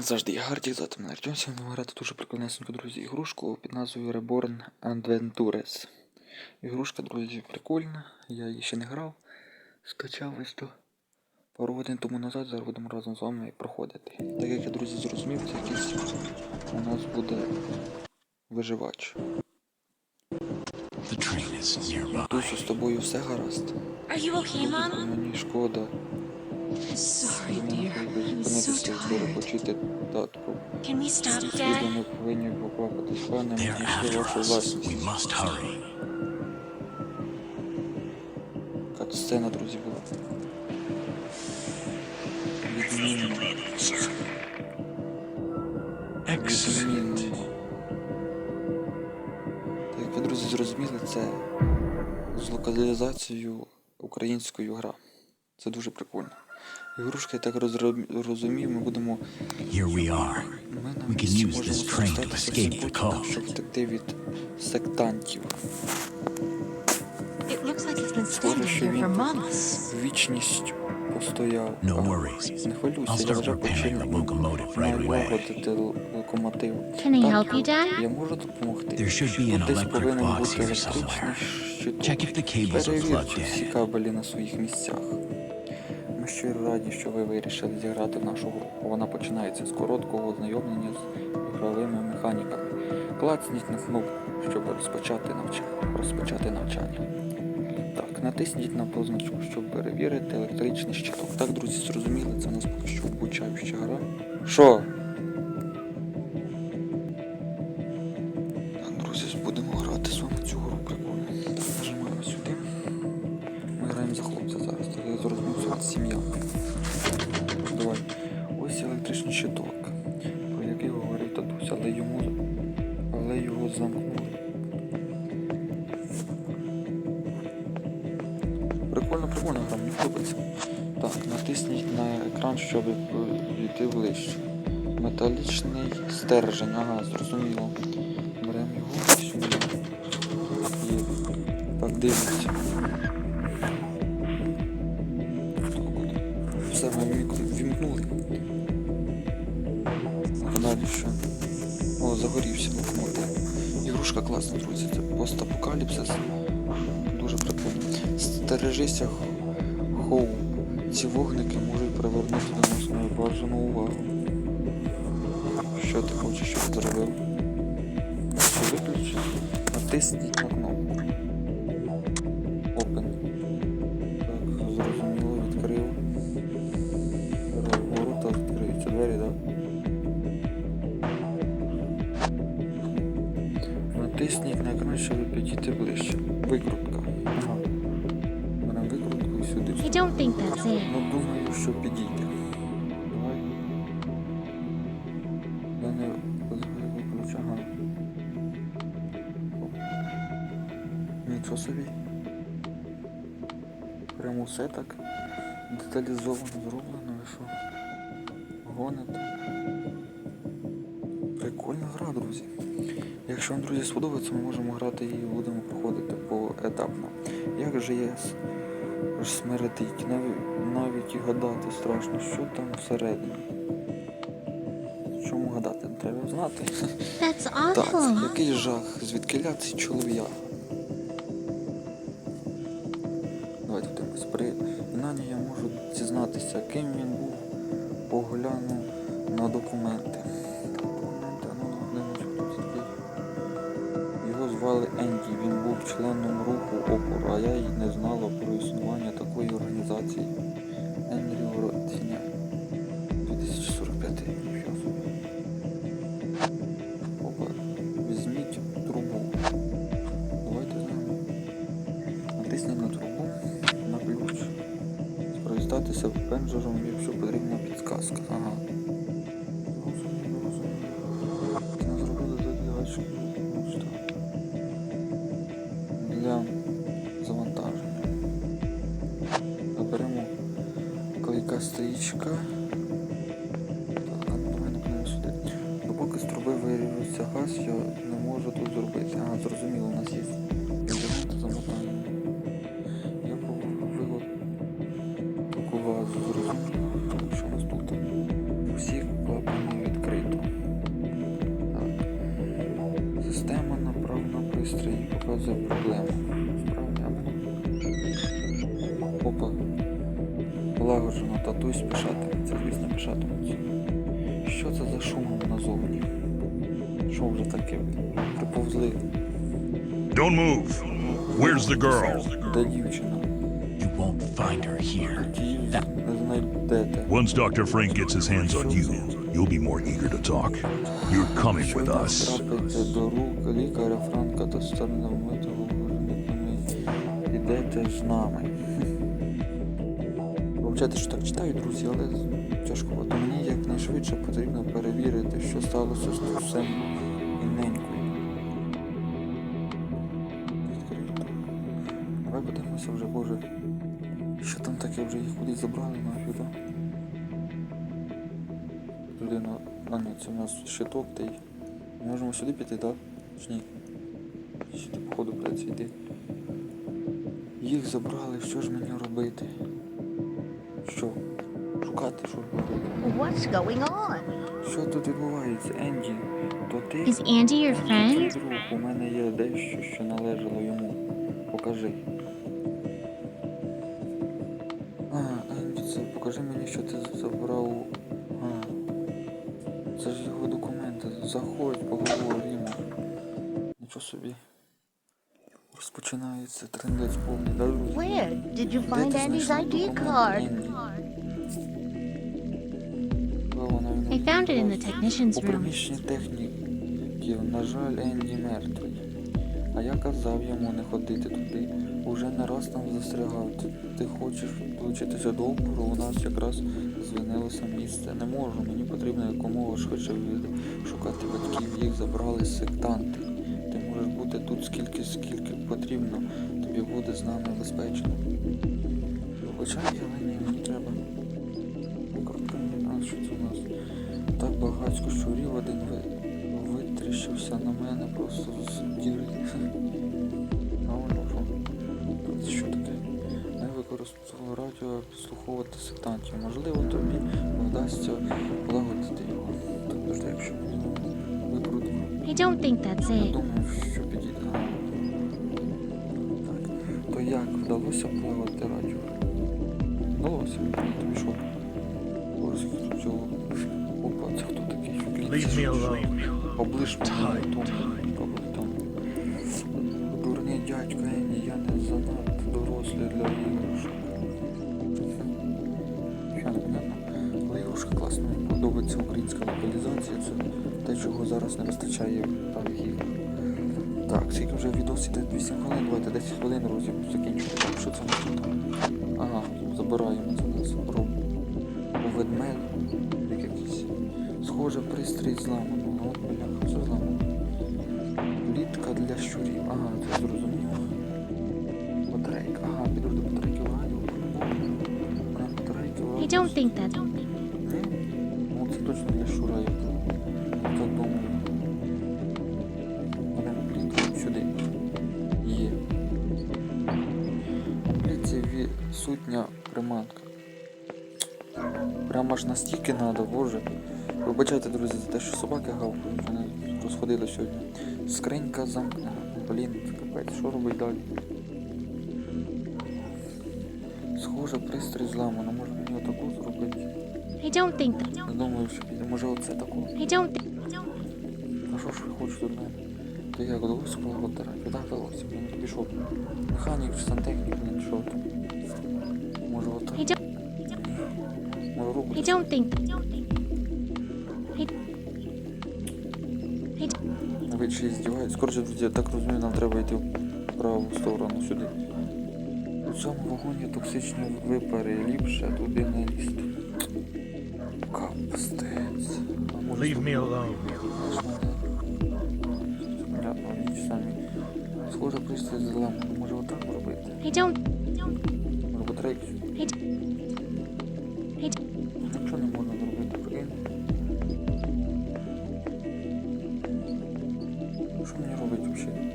Як завжди, я Гардік, звати мене Артем. Сьогодні будемо грати дуже прикольнесеньку, друзі, ігрушку під назвою Reborn Adventures. Ігрушка, друзі, прикольна. Я її ще не грав. Скачав ось то пару годин тому назад, зараз будемо разом з вами проходити. Так як я, друзі, зрозумів, це якийсь у нас буде виживач. Тусю, з тобою все гаразд. Are you okay, Мені шкода. Sorry, dear. I'm so і tired. татку. Can we stop, Dad? повинні поплакати з паном after вашу us. власність. We must hurry. Кат-сцена, друзі, була. Відмінно. Так як ви, друзі, зрозуміли, це з локалізацією українською гра. Це дуже прикольно. Ігрушки, я так розумію, ми будемо. We. Ми на can місці use можемо this train скористатися escape the щоб втекти від сектантів. It looks like it's been Схоже, що він for тут months. вічність постояв. No worries. Не хвилюйся, я вже repairing починю the locomotive right away. налагодити локомотив. Can I Так, help you, Dad? Я можу допомогти. There should be an Тут десь повинен бути електричний щиток. Check if the cables are Перевір, plugged чи всі кабелі на своїх місцях. Щиро раді, що ви вирішили зіграти в нашу гру. Вона починається з короткого ознайомлення з ігровими механіками. Клацніть на кнопку, щоб розпочати навчання. Розпочати навчання. Так, натисніть на позначку, щоб перевірити електричний щиток. Так, друзі, зрозуміли, це у нас поки що обучаюча гра. Що? Друзі, будемо грати з вами цю гру прикольно. Нажимаємо сюди. Ми граємо за хлопця зараз, сім'я. Давай. Ось електричний щиток, про який говорив татусь, але йому. Але його замкнули. Прикольно, прикольно гра, мені подобається. Так, натисніть на екран, щоб йти ближче. Металічний стержень, ага, зрозуміло. Беремо його сюди. Так, дивимося. Постапокаліпсис. Дуже прикольно. Стережися, Хоу. Ці вогники можуть привернути до нас небажану увагу. Що ти хочеш, щоб зробив? Що виключити? Натисніть на Натисніть на екран, щоб підійти ближче. Викрутка. Ага. Беремо викрутку і сюди. I don't think that's it. Ну, думаю, що підійде. Давай. Я не виключу, ага. Оп. Нічого собі. Прямо все так деталізовано зроблено, ви що? Гоните. Прикольна гра, друзі. Якщо вам, друзі, сподобається, ми можемо грати і будемо проходити поетапно. Як же є смердить, навіть, навіть і гадати страшно, що там всередині. Чому гадати? Не треба знати. That's Так, який жах, звідкиля цей чолов'я. Давайте дивимось. При знанні я можу дізнатися, ким він був, погляну на документи, звали Енді, він був членом руху опору, а я й не знала про існування такої організації. Енрю Ротіня. 2045 рік. нічого собі. Опа, візьміть трубу. Давайте з нами. Натисніть на трубу, на ключ. Скористатися пенджером, якщо потрібна підсказка. Ага. Стрічка. Так, а ну. Допоки з труби вирівнюється газ, я не можу тут зробити. Ага, зрозуміло, у нас є пишатиметься, звісно, пишатиметься. Що це за шум назовні? Що вже таке? Приповзли. Don't move. Where's the girl? Де дівчина? You won't find her here. Ті не знайдете. Once Dr. Frank gets his hands on you, you'll be more eager to talk. You're coming Що with там us. трапиться до рук лікаря Франка та старновитого виробника? Ідете з нами. Вивчайте, що так читаю, друзі, але тяжковато. Мені якнайшвидше потрібно перевірити, що сталося з Трусем і ненькою. Давай подивимося вже, боже. Що там таке вже їх кудись забрали нафіг, да? Людина, а ні, це у нас щиток та. Ми можемо сюди піти, так? Чи ні? Сюди, походу, придеться йти. Їх забрали, що ж мені робити? Що? Шукати, що? What's going on? Що тут відбувається, Енді? То ти? Is Andy your friend? друг, у мене є дещо, що належало йому. Покажи. А, Енді, це покажи мені, що ти забрав. А, це ж його документи. Заходь, поговоримо. Нічого собі. Розпочинається трендець повний, да. Where did you find Andy's ID card? I found it in the technician's У room. приміщенні техніків, на жаль, Енді мертвий. А я казав йому не ходити туди. Уже не раз там застрягав. Ти, ти хочеш долучитися до опору, у нас якраз звільнилося місце. Не можу, мені потрібно якомога швидше від- шукати батьків. Їх забрали сектанти. Ти можеш бути тут скільки, скільки потрібно. Тобі буде з нами безпечно. Вибачай, але ні, Так багатько щурів один ви- витріщився на мене просто з діри. А воно що? Що таке? Ми використовували радіо підслуховувати сектантів. Можливо, тобі вдасться полагодити його. Дожди, якщо мені викрутимо. I don't think that's Я думаю, що підійде. Так. То як вдалося полагодити радіо? Вдалося, тобі що? Ось цього. Опа, це хто такий? Leave me alone. Облиш мене тому, там. Дурний дядько я не занадто дорослий для іграшок. Що непонятно? Але іграшка класно, мені подобається українська локалізація, це те, чого зараз не вистачає в іграх. Так, скільки вже відос іде 8 хвилин, давайте 10 хвилин закінчувати. Так, що це нас тут? Ага, забираємо це нас роб. У ведмедь якийсь. Схоже, пристрій зламано. От бляха, все зламано. Клітка для щурів. Ага, це зрозуміло. Батарейка. Ага, підожди, батарейки в радіо. Вона батарейки в I don't think that. Ну, це точно для щура, я думаю. Беремо клітку сюди. Є. Клітці відсутня приманка. Прямо аж настільки надо, боже. Вибачайте, друзі, за те, що собаки гавкають, вони розходили сьогодні. Скринька замкнена. Блін, капець, що робить далі? Схоже, пристрій зламано, може мені отаку зробити. I don't think that. Не думаю, що піде. Може оце таку. I don't think. А що ж ви хочете від мене? То як вдалося полагодити радіо? Так. Мені тобі що? Механік чи сантехнік, блін, що там? Може отак? I don't. Може руку? I don't think. I. I. don't- Ви чи здіваєтесь? Коротше, друзі, я так розумію, нам треба йти в праву сторону сюди. У цьому вагоні токсичні випари, ліпше туди не лізти. Капстець. Leave me alone. Понятно, вони самі. Схоже, пристрій зламано. Може отак робити? Батарейки? I. I. Нічого не можна зробити, прикинь. Що мені робити взагалі?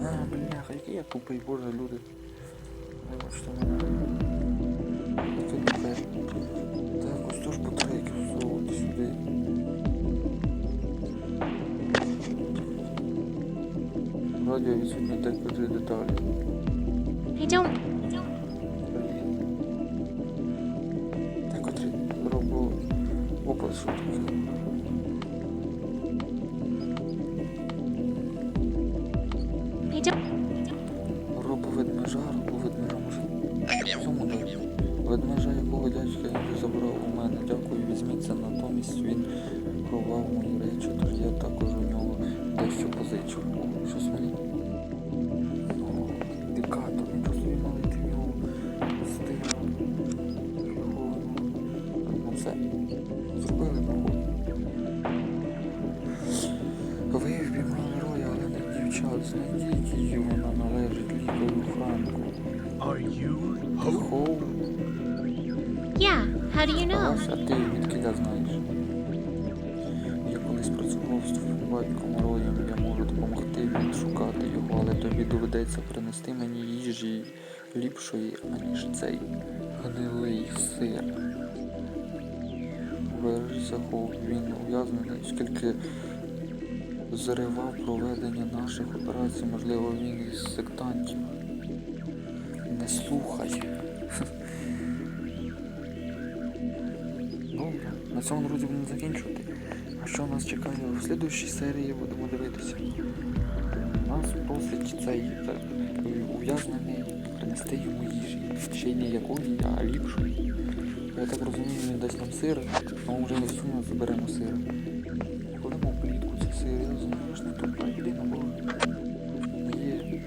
А, бляха, який я тупий, боже, люди. Вибачте мене. Так, ось тож батарейки всовувати сюди. Радіо відсутні декотрі деталі. I Don't. Ведмежа, робу ведмежа може. Цьому. Ведмежа, якого дядька я забрав у мене. Дякую, візьміть це. Натомість він ховав мої речі, тож я також у нього дещо позичив. Щось мені. О, індикатор, він просто налетів його стиль. Ну все. Знайдіть її, вона належить лікарю Франку. Хоу, Yeah, how do you know? А ти відкиля знаєш? Я колись працював з твоїм батьком Роєм, я можу допомогти відшукати його, але тобі доведеться принести мені їжі ліпшої, аніж цей гнилий сир. Бережися, Хоу, він ув'язнений, оскільки зривав проведення наших операцій, можливо, він із сектантів. Не слухай. Добре, на цьому друзі будемо закінчувати. А що нас чекає в слідущій серії, будемо дивитися. Нас просить цей ув'язнений принести йому їжі. Ще й не якої, а ліпшої. Я так розумію, він дасть нам сир, а ми вже не сумно заберемо сир.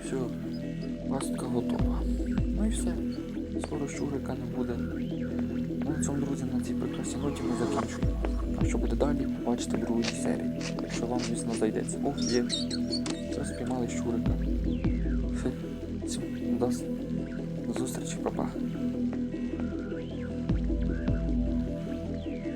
Все, пастка готова. Ну і все. Скоро щурика не буде. Ну, цьому, друзі, на цій прекрасній ноті ми закінчуємо. А що буде далі, побачите в другій серії. Якщо вам, звісно, зайдеться. Ох, є. Це спіймали щурика. Все. Всім до зустрічі, папа.